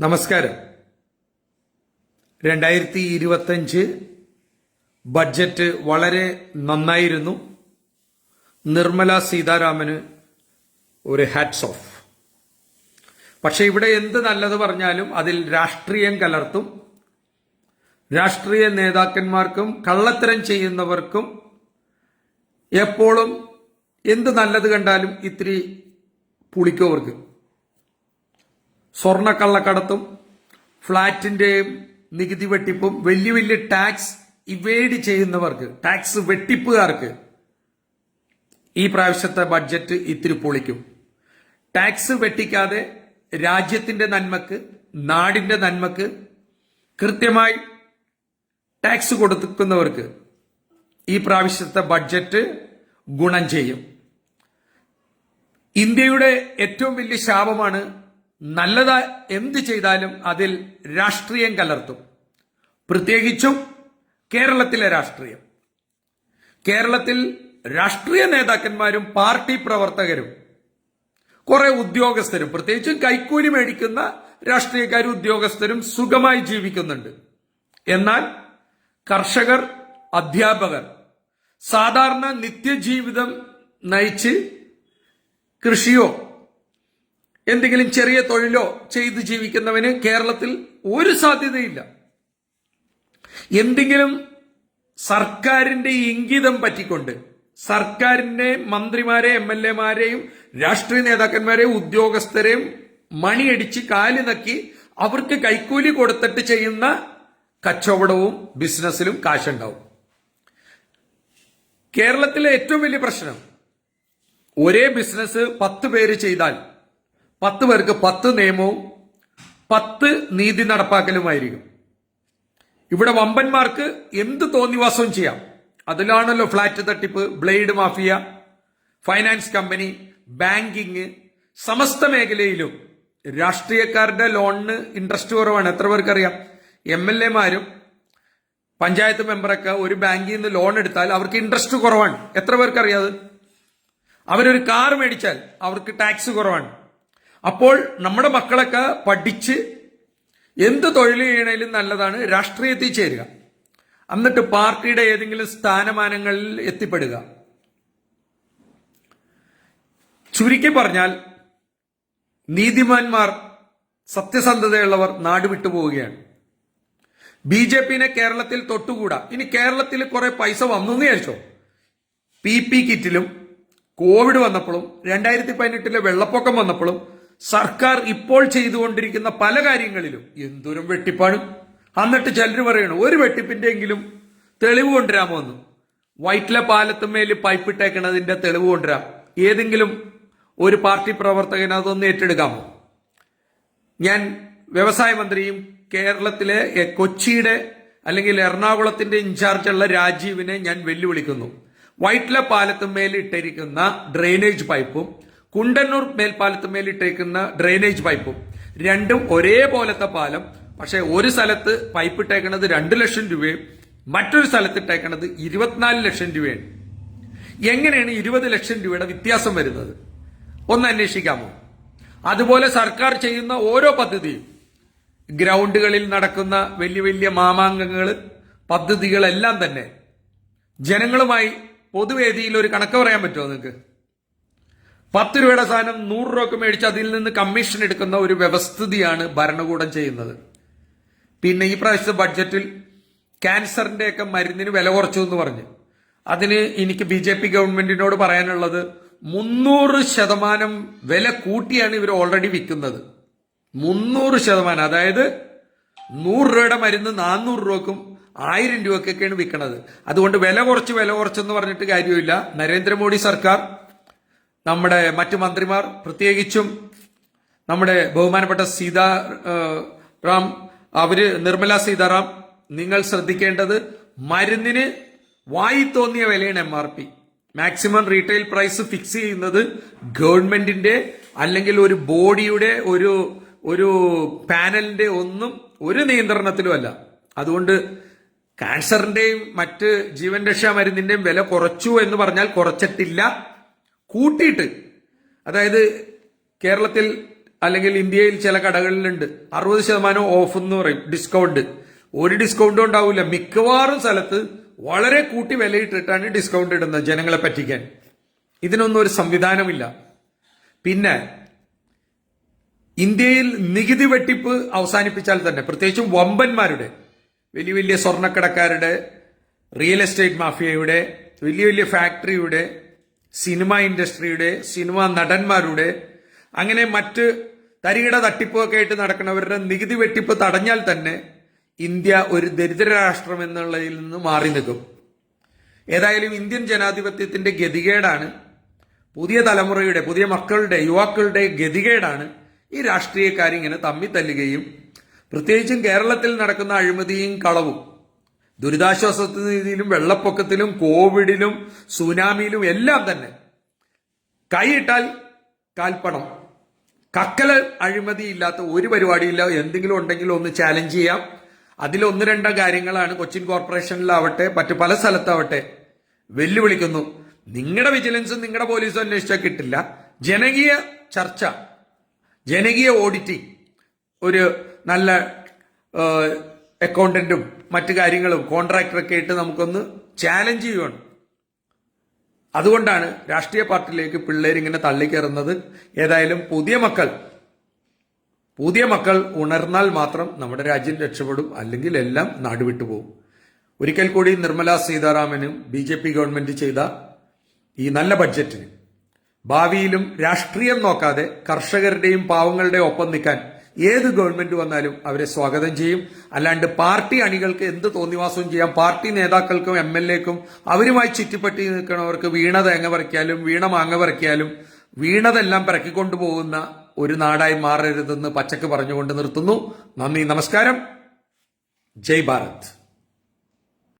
നമസ്കാരം. രണ്ടായിരത്തി ഇരുപത്തഞ്ച് ബഡ്ജറ്റ് വളരെ നന്നായിരുന്നു. നിർമ്മല സീതാരാമന് ഒരു ഹാറ്റ്സ് ഓഫ് പക്ഷെ ഇവിടെ എന്ത് നല്ലത് പറഞ്ഞാലും അതിൽ രാഷ്ട്രീയം കലർത്തും. രാഷ്ട്രീയ നേതാക്കന്മാർക്കും കള്ളത്തരം ചെയ്യുന്നവർക്കും എപ്പോഴും എന്ത് നല്ലത് കണ്ടാലും ഇത്തിരി പുളിക്കും അവർക്ക് സ്വർണക്കള്ളക്കടത്തും ഫ്ളാറ്റിന്റെയും നികുതി വെട്ടിപ്പും വലിയ വലിയ ടാക്സ് ഇവേഡ് ചെയ്യുന്നവർക്ക് ടാക്സ് വെട്ടിപ്പുകാർക്ക് ഈ പ്രാവശ്യത്തെ ബഡ്ജറ്റ് ഇത്തിരി പൊളിക്കും. ടാക്സ് വെട്ടിക്കാതെ രാജ്യത്തിന്റെ നന്മക്ക് നാടിന്റെ നന്മക്ക് കൃത്യമായി ടാക്സ് കൊടുക്കുന്നവർക്ക് ഈ പ്രാവശ്യത്തെ ബഡ്ജറ്റ് ഗുണം ചെയ്യും. ഇന്ത്യയുടെ ഏറ്റവും വലിയ ശാപമാണ് നല്ലത എന്ത് ചെയ്താലും അതിൽ രാഷ്ട്രീയം കലർത്തും. പ്രത്യേകിച്ചും കേരളത്തിലെ രാഷ്ട്രീയം. കേരളത്തിൽ രാഷ്ട്രീയ നേതാക്കന്മാരും പാർട്ടി പ്രവർത്തകരും കുറെ ഉദ്യോഗസ്ഥരും പ്രത്യേകിച്ചും കൈക്കൂലി മേടിക്കുന്ന രാഷ്ട്രീയക്കാരും ഉദ്യോഗസ്ഥരും സുഖമായി ജീവിക്കുന്നുണ്ട്. എന്നാൽ കർഷകർ അധ്യാപകർ സാധാരണ നിത്യജീവിതം നയിച്ച് കൃഷിയോ എന്തെങ്കിലും ചെറിയ തൊഴിലോ ചെയ്ത് ജീവിക്കുന്നവന് കേരളത്തിൽ ഒരു സാധ്യതയില്ല. എന്തെങ്കിലും സർക്കാരിന്റെ ഇംഗിതം പറ്റിക്കൊണ്ട് സർക്കാരിന്റെ മന്ത്രിമാരെ എം എൽ എമാരെയും രാഷ്ട്രീയ നേതാക്കന്മാരെയും ഉദ്യോഗസ്ഥരെയും മണിയടിച്ച് കാൽ നക്കി അവർക്ക് കൈക്കൂലി കൊടുത്തിട്ട് ചെയ്യുന്ന കച്ചവടവും ബിസിനസ്സിലും കാശുണ്ടാവും. കേരളത്തിലെ ഏറ്റവും വലിയ പ്രശ്നം ഒരേ ബിസിനസ് പത്ത് പേര് ചെയ്താൽ പത്ത് പേർക്ക് പത്ത് നിയമവും പത്ത് നീതി നടപ്പാക്കലുമായിരിക്കും. ഇവിടെ വമ്പന്മാർക്ക് എന്ത് തോന്നിവാസവും ചെയ്യാം. അതിലാണല്ലോ ഫ്ലാറ്റ് തട്ടിപ്പ് blade mafia finance company banking സമസ്ത മേഖലയിലും. രാഷ്ട്രീയക്കാരുടെ ലോണിന് ഇൻട്രസ്റ്റ് കുറവാണ്. എത്ര പേർക്കറിയാം? എം എൽ എമാരും പഞ്ചായത്ത് മെമ്പറൊക്കെ ഒരു ബാങ്കിൽ നിന്ന് ലോൺ എടുത്താൽ അവർക്ക് ഇൻട്രസ്റ്റ് കുറവാണ്. എത്ര പേർക്കറിയാം അത്? അവരൊരു കാർ മേടിച്ചാൽ അവർക്ക് ടാക്സ് കുറവാണ്. അപ്പോൾ നമ്മുടെ മക്കളൊക്കെ പഠിച്ച് എന്ത് തൊഴിൽ ചെയ്യണേലും നല്ലതാണ് രാഷ്ട്രീയത്തിൽ ചേരുക. എന്നിട്ട് പാർട്ടിയുടെ ഏതെങ്കിലും സ്ഥാനമാനങ്ങളിൽ എത്തിപ്പെടുക. ചുരുക്കി പറഞ്ഞാൽ നീതിമാന്മാർ സത്യസന്ധതയുള്ളവർ നാട് വിട്ടുപോവുകയാണ് ബി ജെ പിനെ കേരളത്തിൽ തൊട്ടുകൂടാ. ഇനി കേരളത്തിൽ കുറെ പൈസ വന്നു എന്ന് വിചാരിച്ചോ? പി പി കിറ്റിലും കോവിഡ് വന്നപ്പോഴും രണ്ടായിരത്തി പതിനെട്ടിലെ വെള്ളപ്പൊക്കം വന്നപ്പോഴും സർക്കാർ ഇപ്പോൾ ചെയ്തുകൊണ്ടിരിക്കുന്ന പല കാര്യങ്ങളിലും എന്തോരം വെട്ടിപ്പാണ് എന്നിട്ട് ചിലർ പറയണു ഒരു വെട്ടിപ്പിന്റെയെങ്കിലും തെളിവ് കൊണ്ടുവരാമോ എന്ന്. വൈറ്റിലെ പാലത്തുമേൽ പൈപ്പ് ഇട്ടേക്കണതിന്റെ തെളിവ് കൊണ്ടുവരാം. ഏതെങ്കിലും ഒരു പാർട്ടി പ്രവർത്തകൻ അതൊന്ന് ഏറ്റെടുക്കാമോ? ഞാൻ വ്യവസായ മന്ത്രിയും കേരളത്തിലെ കൊച്ചിയുടെ അല്ലെങ്കിൽ എറണാകുളത്തിന്റെ ഇൻചാർജുള്ള രാജീവിനെ ഞാൻ വെല്ലുവിളിക്കുന്നു. വൈറ്റില പാലത്തുമേൽ ഇട്ടിരിക്കുന്ന ഡ്രെയിനേജ് പൈപ്പും കുണ്ടന്നൂർ മേൽപ്പാലത്ത് മേലിട്ടേക്കുന്ന ഡ്രെയിനേജ് പൈപ്പും രണ്ടും ഒരേപോലത്തെ പാലം പക്ഷേ ഒരു സ്ഥലത്ത് പൈപ്പ് ഇട്ടേക്കുന്നത് രണ്ട് ലക്ഷം രൂപയും മറ്റൊരു സ്ഥലത്ത് ഇട്ടേക്കുന്നത് ഇരുപത്തിനാല് ലക്ഷം രൂപയാണ്. എങ്ങനെയാണ് ഇരുപത് ലക്ഷം രൂപയുടെ വ്യത്യാസം വരുന്നത്? ഒന്ന് അന്വേഷിക്കാമോ? അതുപോലെ സർക്കാർ ചെയ്യുന്ന ഓരോ പദ്ധതിയും ഗ്രൗണ്ടുകളിൽ നടക്കുന്ന വലിയ വലിയ മാമാങ്കങ്ങൾ പദ്ധതികളെല്ലാം തന്നെ ജനങ്ങളുമായി പൊതുവേദിയിൽ ഒരു കണക്ക് പറയാൻ പറ്റുമോ നിങ്ങൾക്ക്? പത്ത് രൂപയുടെ സാധനം നൂറ് രൂപക്ക് മേടിച്ച് അതിൽ നിന്ന് കമ്മീഷൻ എടുക്കുന്ന ഒരു വ്യവസ്ഥിതിയാണ് ഭരണകൂടം ചെയ്യുന്നത്. പിന്നെ ഈ പ്രാവശ്യത്തെ ബഡ്ജറ്റിൽ ക്യാൻസറിന്റെ ഒക്കെ മരുന്നിന് വില കുറച്ചു എന്ന് പറഞ്ഞു. അതിന് എനിക്ക് ബി ജെ പി ഗവൺമെന്റിനോട് പറയാനുള്ളത് മുന്നൂറ് ശതമാനം വില കൂട്ടിയാണ് ഇവർ ഓൾറെഡി വിൽക്കുന്നത്. മുന്നൂറ് ശതമാനം അതായത് നൂറ് രൂപയുടെ മരുന്ന് നാനൂറ് രൂപക്കും ആയിരം രൂപക്കൊക്കെയാണ് വിൽക്കുന്നത് അതുകൊണ്ട് വില കുറച്ച് വില കുറച്ചെന്ന് പറഞ്ഞിട്ട് കാര്യമില്ല. നരേന്ദ്രമോദി സർക്കാർ നമ്മുടെ മറ്റു മന്ത്രിമാർ പ്രത്യേകിച്ചും നമ്മുടെ ബഹുമാനപ്പെട്ട സീതാ റാം അവർ നിർമ്മല സീതാറാം നിങ്ങൾ ശ്രദ്ധിക്കേണ്ടത് മരുന്നിന് വായി തോന്നിയ വിലയാണ് M R P maximum retail price fix ചെയ്യുന്നത് ഗവൺമെന്റിന്റെ അല്ലെങ്കിൽ ഒരു ബോഡിയുടെ ഒരു ഒരു പാനലിന്റെ ഒന്നും ഒരു നിയന്ത്രണത്തിലും അല്ല. അതുകൊണ്ട് ക്യാൻസറിന്റെയും മറ്റ് ജീവൻ രക്ഷാ മരുന്നിന്റെയും വില കുറച്ചു എന്ന് പറഞ്ഞാൽ കുറച്ചിട്ടില്ല. കൂട്ടിയിട്ട് അതായത് കേരളത്തിൽ അല്ലെങ്കിൽ ഇന്ത്യയിൽ ചില കടകളിലുണ്ട്. അറുപത് ശതമാനം ഓഫ് എന്ന് പറയും ഡിസ്കൗണ്ട് ഒരു ഡിസ്കൗണ്ടും ഉണ്ടാവില്ല മിക്കവാറും സ്ഥലത്ത് വളരെ കൂട്ടി വിലയിട്ടിട്ടാണ് ഡിസ്കൗണ്ട് ഇടുന്നത് ജനങ്ങളെ പറ്റിക്കാൻ. ഇതിനൊന്നും ഒരു സംവിധാനമില്ല. പിന്നെ ഇന്ത്യയിൽ നികുതി വെട്ടിപ്പ് അവസാനിപ്പിച്ചാൽ തന്നെ പ്രത്യേകിച്ചും വമ്പന്മാരുടെ വലിയ വലിയ സ്വർണക്കടക്കാരുടെ റിയൽ എസ്റ്റേറ്റ് മാഫിയയുടെ വലിയ വലിയ ഫാക്ടറിയുടെ സിനിമ ഇൻഡസ്ട്രിയുടെ സിനിമ നടന്മാരുടെ അങ്ങനെ മറ്റ് തരികിട തട്ടിപ്പൊക്കെ ആയിട്ട് നടക്കുന്നവരുടെ നികുതി വെട്ടിപ്പ് തടഞ്ഞാൽ തന്നെ ഇന്ത്യ ഒരു ദരിദ്ര രാഷ്ട്രം എന്നുള്ളതിൽ നിന്ന് മാറി നിൽക്കും. ഏതായാലും ഇന്ത്യൻ ജനാധിപത്യത്തിന്റെ ഗതികേടാണ് പുതിയ തലമുറയുടെ പുതിയ മക്കളുടെ യുവാക്കളുടെ ഗതികേടാണ് ഈ രാഷ്ട്രീയക്കാരിങ്ങനെ തമ്മി തല്ലുകയും പ്രത്യേകിച്ചും കേരളത്തിൽ നടക്കുന്ന അഴിമതിയും കളവും ദുരിതാശ്വാസ രീതിയിലും വെള്ളപ്പൊക്കത്തിലും കോവിഡിലും സുനാമിയിലും എല്ലാം തന്നെ കൈയിട്ടാൽ കാൽപ്പണം. കക്കല അഴിമതി ഇല്ലാത്ത ഒരു പരിപാടിയില്ല. എന്തെങ്കിലും ഉണ്ടെങ്കിൽ ഒന്ന് ചാലഞ്ച് ചെയ്യാം. അതിലൊന്ന് രണ്ട് കാര്യങ്ങളാണ് കൊച്ചിൻ കോർപ്പറേഷനിലാവട്ടെ മറ്റു പല സ്ഥലത്താവട്ടെ വെല്ലുവിളിക്കുന്നു. നിങ്ങളുടെ വിജിലൻസും നിങ്ങളുടെ പോലീസും അന്വേഷിച്ചാൽ കിട്ടില്ല. ജനകീയ ചർച്ച ജനകീയ ഓഡിറ്റിംഗ് ഒരു നല്ല അക്കൗണ്ടന്റും മറ്റു കാര്യങ്ങളും കോൺട്രാക്ടറൊക്കെ ആയിട്ട് നമുക്കൊന്ന് ചാലഞ്ച് ചെയ്യണം അതുകൊണ്ടാണ് രാഷ്ട്രീയ പാർട്ടിയിലേക്ക് പിള്ളേർ ഇങ്ങനെ തള്ളിക്കയറുന്നത് ഏതായാലും പുതിയ മക്കൾ പുതിയ മക്കൾ ഉണർന്നാൽ മാത്രം നമ്മുടെ രാജ്യം രക്ഷപ്പെടും അല്ലെങ്കിൽ എല്ലാം നാടുവിട്ടു പോകും. ഒരിക്കൽ കൂടി നിർമ്മല സീതാരാമനും ബി ജെ പി ഗവൺമെന്റ് ചെയ്ത ഈ നല്ല ബഡ്ജറ്റിന് ഭാവിയിലും രാഷ്ട്രീയം നോക്കാതെ കർഷകരുടെയും പാവങ്ങളുടെയും ഒപ്പം നിൽക്കാൻ ഏത് ഗവൺമെന്റ് വന്നാലും അവരെ സ്വാഗതം ചെയ്യും. അല്ലാണ്ട് പാർട്ടി അണികൾക്ക് എന്ത് തോന്നിവാസവും ചെയ്യാം? പാർട്ടി നേതാക്കൾക്കും എം എൽ എക്കും അവരുമായി ചുറ്റിപ്പറ്റി നിൽക്കുന്നവർക്ക് വീണ തേങ്ങ പറിക്കാലും വീണ മാങ്ങ പറിക്കാലും വീണതെല്ലാം പിറക്കിക്കൊണ്ടു പോകുന്ന ഒരു നാടായി മാറരുതെന്ന് പച്ചക്ക് പറഞ്ഞുകൊണ്ട് നിർത്തുന്നു. നന്ദി നമസ്കാരം. ജയ് ഭാരത്.